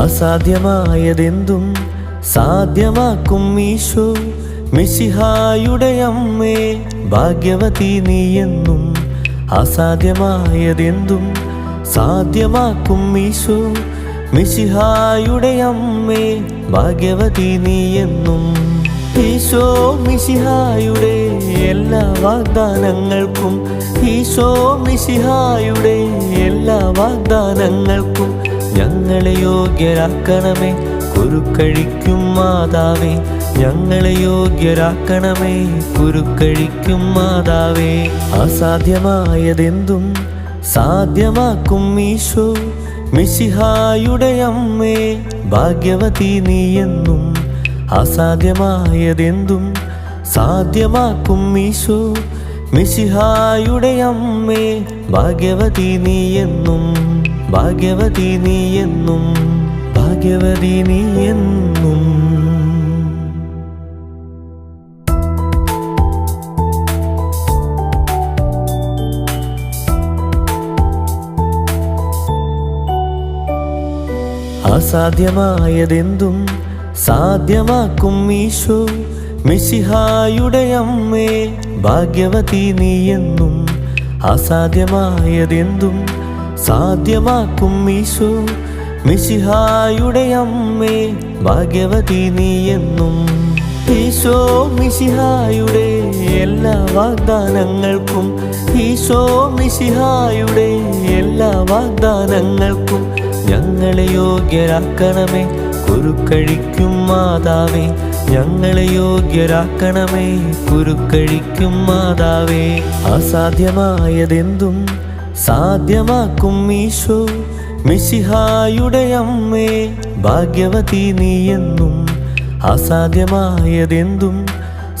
അസാധ്യമായതെന്തും സാധ്യമാക്കും ഈശോ. മിശിഹായുടെ അമ്മേ ഭാഗ്യവതി നീ എന്നും അസാധ്യമായതെന്തും സാധ്യമാക്കും ഈശോ. മിശിഹായുടെ അമ്മേ ഭാഗ്യവതി നീ എന്നും ഈശോ. മിശിഹായുടെ എല്ലാ വാഗ്ദാനങ്ങൾക്കും ഈശോ. മിശിഹായുടെ എല്ലാ വാഗ്ദാനങ്ങൾക്കും ഞങ്ങളെ യോഗ്യരാക്കണമേ. കുരുക്കഴിക്കും മാതാവേ. ഞങ്ങളെ യോഗ്യരാക്കണമേ. കുരുക്കഴിക്കും മാതാവേ. അസാധ്യമായതെന്തും സാധ്യമാക്കും ഈശോ. മിശിഹായുടെ അമ്മേ. ഭാഗ്യവതി നീയെന്നും അസാധ്യമായതെന്തും സാധ്യമാക്കും ഈശോ. മിശിഹായുടെ അമ്മേ. ഭാഗ്യവതി നീയെന്നും ഭാഗ്യവതി നീ എന്നും ഭാഗ്യവതി നീ എന്നും. അസാധ്യമായതെന്തും സാധ്യമാക്കും ഈശോ മിശിഹായുടെ അമ്മേ. ഭാഗ്യവതി നീയെന്നും അസാധ്യമായതെന്തും സാധ്യമാക്കും ഈശോ മിശിഹായുടെ അമ്മേ ഭാഗ്യവതി നീ എന്നും. ഈശോ മിശിഹായുടെ എല്ലാ വാഗ്ദാനങ്ങൾക്കും ഈശോ മിശിഹായുടെ എല്ലാ വാഗ്ദാനങ്ങൾക്കും ഞങ്ങളെ യോഗ്യരാക്കണമേ. കുരുക്കഴിക്കും മാതാവേ ഞങ്ങളെ യോഗ്യരാക്കണമേ. കുരുക്കഴിക്കും മാതാവേ അസാധ്യമായതെന്തും സാധ്യമാക്കും ഈശോ മിശിഹായുടെ അമ്മേ. ഭാഗ്യവതി നീ എന്നും അസാധ്യമായതെന്തും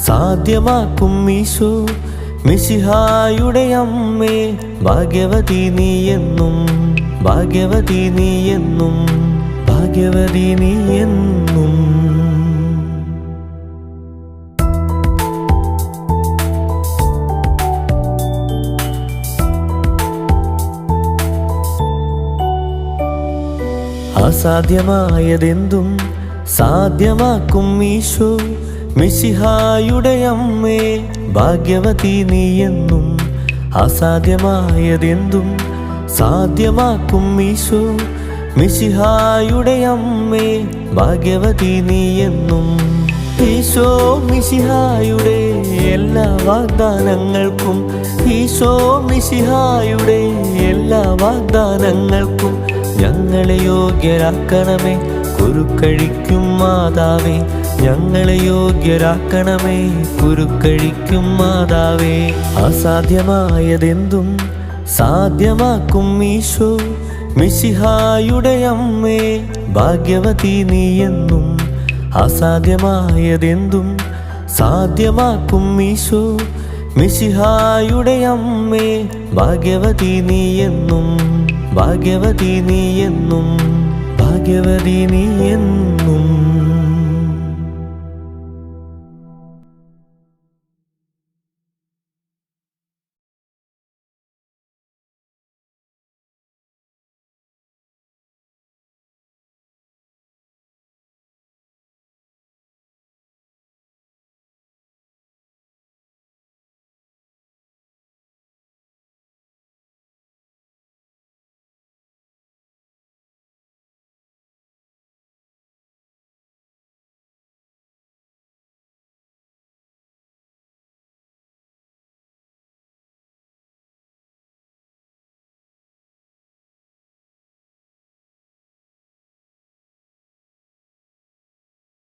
സാധ്യമാക്കും ഈശോ മിശിഹായുടെ അമ്മേ. ഭാഗ്യവതി നീ എന്നും ഭാഗ്യവതി നീ എന്നും ഭാഗ്യവതി നീയെന്നും അസാധ്യമായതെന്തും സാധ്യമാക്കും ഈശോ. മിശിഹായുടെ അമ്മേ ഭാഗ്യവതി നീ എന്നും അസാധ്യമായതെന്തും സാധ്യമാക്കും ഈശോ. മിശിഹായുടെ അമ്മേ ഭാഗ്യവതി നീ എന്നും ഈശോ. മിശിഹായുടെ എല്ലാ വാഗ്ദാനങ്ങൾക്കും ഈശോ. മിശിഹായുടെ എല്ലാ വാഗ്ദാനങ്ങൾക്കും ഞങ്ങളെ യോഗ്യരാക്കണമേ. കുരുക്കഴിക്കും മാതാവേ. ഞങ്ങളെ യോഗ്യരാക്കണമേ. കുരുക്കഴിക്കും മാതാവേ. അസാധ്യമായതെന്തും സാധ്യമാക്കും ഈശോ. മിശിഹായുടെ അമ്മേ ഭാഗ്യവതി നീയെന്നും അസാധ്യമായതെന്തും സാധ്യമാക്കും ഈശോ. മിശിഹായുടെ അമ്മേ ഭാഗ്യവതി നീയെന്നും ഭാഗ്യവതി നീയെന്നും ഭാഗ്യവതി നീയെന്നും